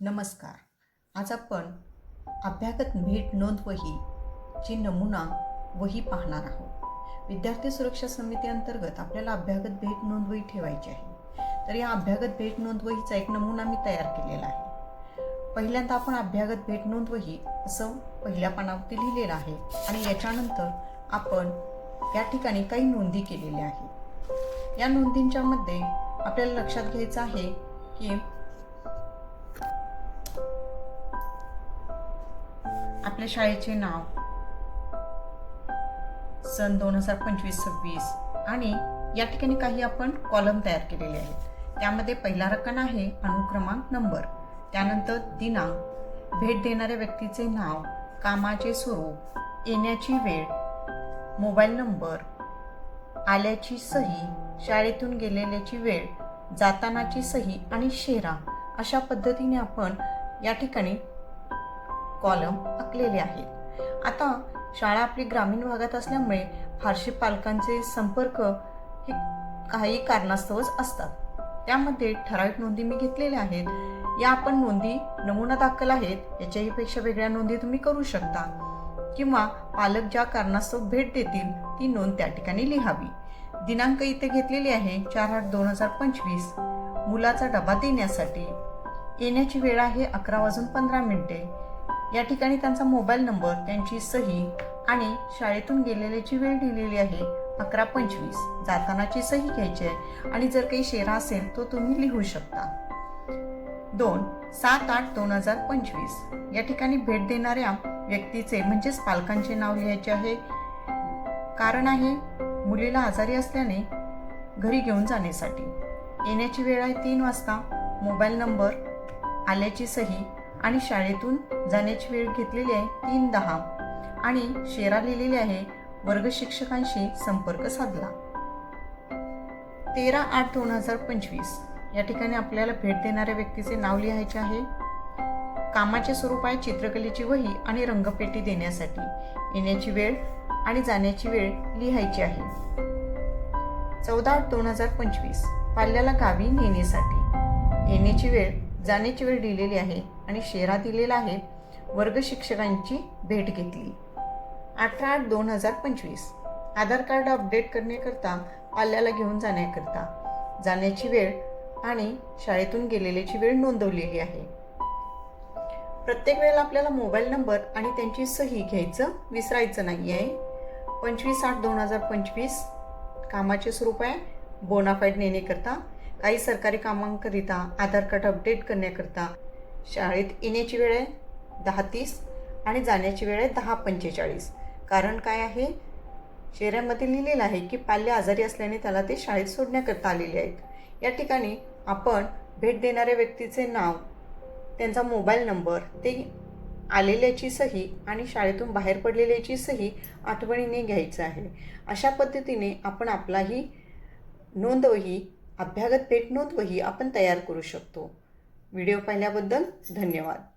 नमस्कार. आज आपण अभ्यागत भेट नोंद वही ची नमुना वही पाहणार आहोत. विद्यार्थी सुरक्षा समिती अंतर्गत आपल्याला अभ्यागत भेट नोंद वही ठेवायची आहे. तर या अभ्यागत भेट नोंद वहीचा एक नमुना मी तयार केलेला आहे. पहिल्यांदा आपण अभ्यागत भेट नोंद वही असं पहिल्या पानावरती लिहिलेलं आहे आणि याच्यानंतर आपण या ठिकाणी काही नोंदी केलेल्या आहेत. या नोंदींच्यामध्ये आपल्याला लक्षात घ्यायचं आहे की आपल्या शाळेचे नाव. सन दोन हजार पंचवीस सव्वीस आणि या ठिकाणी काही आपण कॉलम तयार केलेले आहेत. त्यामध्ये पहिला रक्कम आहे अनुक्रमांक नंबर. त्यानंतर दिनांक भेट देणाऱ्या व्यक्तीचे नाव कामाचे स्वरूप येण्याची वेळ मोबाईल नंबर आल्याची सही शाळेतून गेलेल्याची वेळ जातानाची सही आणि शेरा अशा पद्धतीने आपण या ठिकाणी कॉलम आखलेले आहेत. आता शाळा आपली ग्रामीण भागात असल्यामुळे फारसे पालकांचे संपर्क हे काही कारणास्तवच असतात. त्यामध्ये ठराविक नोंदी मी घेतलेल्या आहेत. या आपण नोंदी नमुना दाखल आहेत याच्याही पेक्षा वेगळ्या नोंदी तुम्ही करू शकता. किंवा पालक ज्या कारणास्तव भेट देतील ती नोंद त्या ठिकाणी लिहावी. दिनांक इथे घेतलेली आहे चार आठ दोन हजार पंचवीस. मुलाचा डबा देण्यासाठी. येण्याची वेळ आहे अकरा वाजून पंधरा मिनिटे. या ठिकाणी त्यांचा मोबाईल नंबर त्यांची सही आणि शाळेतून गेलेल्याची वेळ दिलेली आहे. अकरा पंचवीस. जातानाची सही घ्यायची आहे. आणि जर काही शेरा असेल तो तुम्ही लिहू शकता. दोन सात आठ दोन हजार पंचवीस. या ठिकाणी भेट देणाऱ्या व्यक्तीचे म्हणजेच पालकांचे नाव लिहायचे आहे. कारण आहे मुलीला आजारी असल्याने घरी घेऊन जाण्यासाठी. येण्याची वेळ आहे तीन वाजता. मोबाईल नंबर आल्याची सही आणि शाळेतून जाण्याची वेळ घेतलेली आहे तीन दहा. आणि शेरा लिहिलेली आहे वर्ग शिक्षकांशी संपर्क साधला. तेरा आठ दोन हजार पंचवीस. या ठिकाणी आपल्याला भेट देणाऱ्या व्यक्तीचे नाव लिहायचे आहे. कामाचे स्वरूप आहे चित्रकलेची वही आणि रंगपेटी देण्यासाठी येण्याची वेळ आणि जाण्याची वेळ लिहायची आहे. चौदा आठ दोन हजार पंचवीस. पाल्याला गावी नेण्यासाठी येण्याची वेळ जाण्याची वेळ दिलेली आहे आणि शेरा दिलेला आहे वर्ग शिक्षकांची भेट घेतली. अठरा आठ दोन हजार पंचवीस. आधार कार्ड अपडेट करण्याकरता पाल्याला घेऊन जाण्याकरता. जाण्याची वेळ आणि शाळेतून गेलेल्याची वेळ नोंदवलेली आहे. प्रत्येक वेळेला आपल्याला मोबाईल नंबर आणि त्यांची सही घ्यायचं विसरायचं नाही आहे. पंचवीस आठ दोन हजार पंचवीस. कामाचे स्वरूप आहे. बोनाफाईड नेण्याकरता काही सरकारी कामांकरिता आधार कार्ड अपडेट करण्याकरता शाळेत येण्याची वेळ आहे दहा तीस आणि जाण्याची वेळ आहे दहा पंचेचाळीस. कारण काय आहे? शेऱ्यामध्ये लिहिलेलं आहे की पाल्य आजारी असल्याने त्याला ते शाळेत सोडण्याकरता आलेले आहेत. या ठिकाणी आपण भेट देणाऱ्या व्यक्तीचे नाव त्यांचा मोबाईल नंबर ते आलेल्याची सही आणि शाळेतून बाहेर पडलेल्याची सही आठवणीने घ्यायचं आहे. अशा पद्धतीने आपण आपलाही नोंदवही अभ्यागत भेट नोंदवही आपण तयार करू शकतो. व्हिडिओ पाहिल्याबद्दल धन्यवाद.